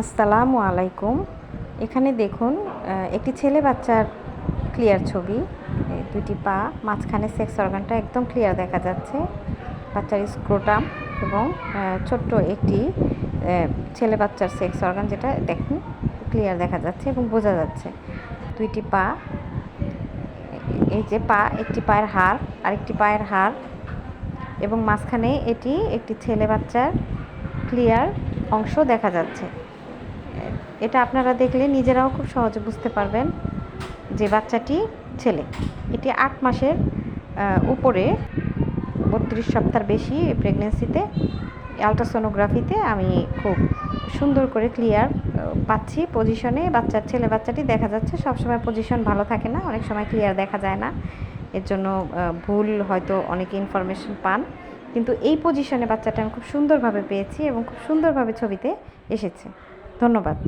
আসসালামু আলাইকুম। এখানে দেখুন একটি ছেলে বাচ্চার ক্লিয়ার ছবি। দুটি পা, মাঝখানে সেক্স অর্গানটা একদম ক্লিয়ার দেখা যাচ্ছে। বাচ্চার স্ক্রোটাম এবং ছোট্ট একটি ছেলে বাচ্চার সেক্স অর্গান যেটা দেখুন ক্লিয়ার দেখা যাচ্ছে এবং বোঝা যাচ্ছে। দুইটি পা, এই যে পা, একটি পায়ের হাড়, আরেকটি পায়ের হাড় এবং মাঝখানে এটি একটি ছেলে বাচ্চার ক্লিয়ার অংশ দেখা যাচ্ছে। এটা আপনারা দেখলে নিজেরাও খুব সহজে বুঝতে পারবেন যে বাচ্চাটি ছেলে। এটি আট মাসের উপরে, বত্রিশ সপ্তাহ বেশি প্রেগনেন্সিতে আলট্রাসোনোগ্রাফিতে আমি খুব সুন্দর করে ক্লিয়ার পাচ্ছি পজিশনে বাচ্চার ছেলে বাচ্চাটি দেখা যাচ্ছে সবসময় পজিশন ভালো থাকে না, অনেক সময় ক্লিয়ার দেখা যায় না। এর জন্য ভুল হয়তো অনেকে ইনফরমেশন পান। কিন্তু এই পজিশনে বাচ্চাটা আমি খুব সুন্দরভাবে পেয়েছি এবং খুব সুন্দরভাবে ছবিতে এসেছে। ধন্যবাদ।